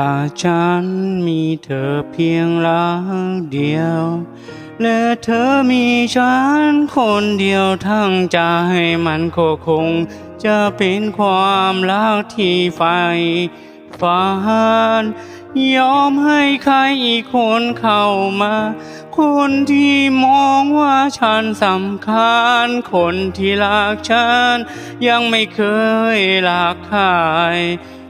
ถ้าฉันมีเธอเพียงรักเดียว และเธอมีฉันคนเดียวทั้งใจมันก็คง จะเป็นความรักที่ไฟฝันยอมให้ใครอีกคนเข้ามา คนที่มองว่าฉันสำคัญ คนที่รักฉัน ยังไม่เคยรักใคร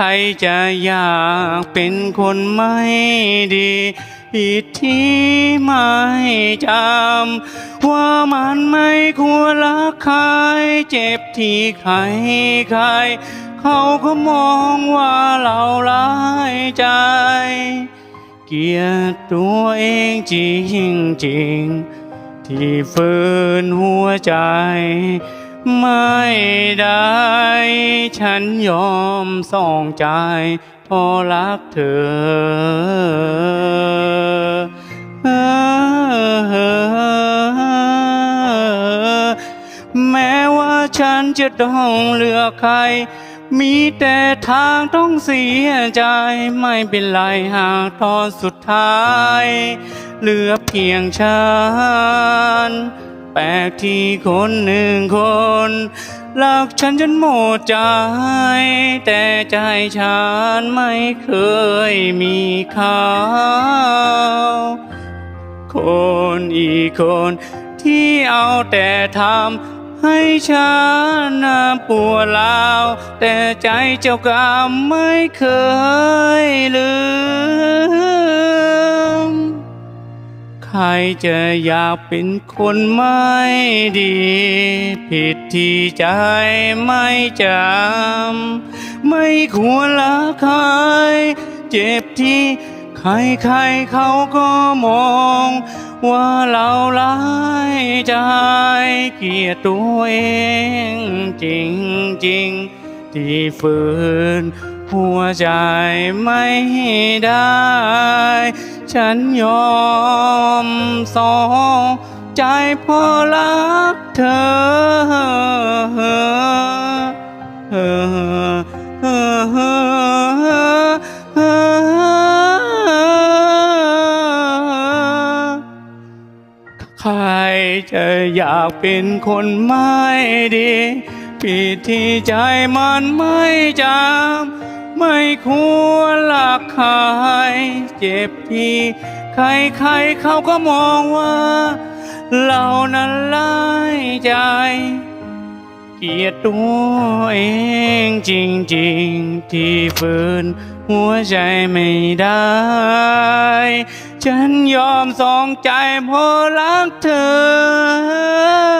ใครจะอยากเป็นคนไม่ดีผิดที่ไม่จำว่ามันไม่ควรรักใคร เจ็บที่ใครใคร เขาก็มองว่าเราร้ายใจ เกียดตัวเองจริงจริงที่ฝืนหัวใจ ไม่ได้ฉันยอมส่องใจเพอรักเธอแม้ว่าฉันจะต้องเลือกใคร มีแต่ทางต้องเสียใจ ไม่เป็นไรหากตอนสุดท้าย เหลือเพียงฉัน ปลกที่คนหนึ่งคนรักฉันจนหมดใจ แต่ใจฉันไม่เคยมีเขาคนอีกคนที่เอาแต่ทำให้ฉันน่ะปวดร้าวแต่ใจเจ้ากรรมไม่เคยลืม ใครจะอยากเป็นคนไม่ดี ผิดที่ใจไม่จำ ไม่ควรละใคร เจ็บที่ใครใครๆเขาก็มอง ว่าเราร้ายใจ เกลียดตัวเองจริงจริงๆที่ฝืนหัวใจไม่ได้ ฉันยอมสองใจเพอรักเธอใครจะอยากเป็นคนไม่ดีผิดที่ใจมันไม่จำ ไม่ควรรักใครเจ็บทีใครใครเขาก็มองว่า เรานั้นร้ายใจ เกียดตัวเองจริงๆ ที่ฝืนหัวใจไม่ได้ ฉันยอมสองใจเพราะรักเธอ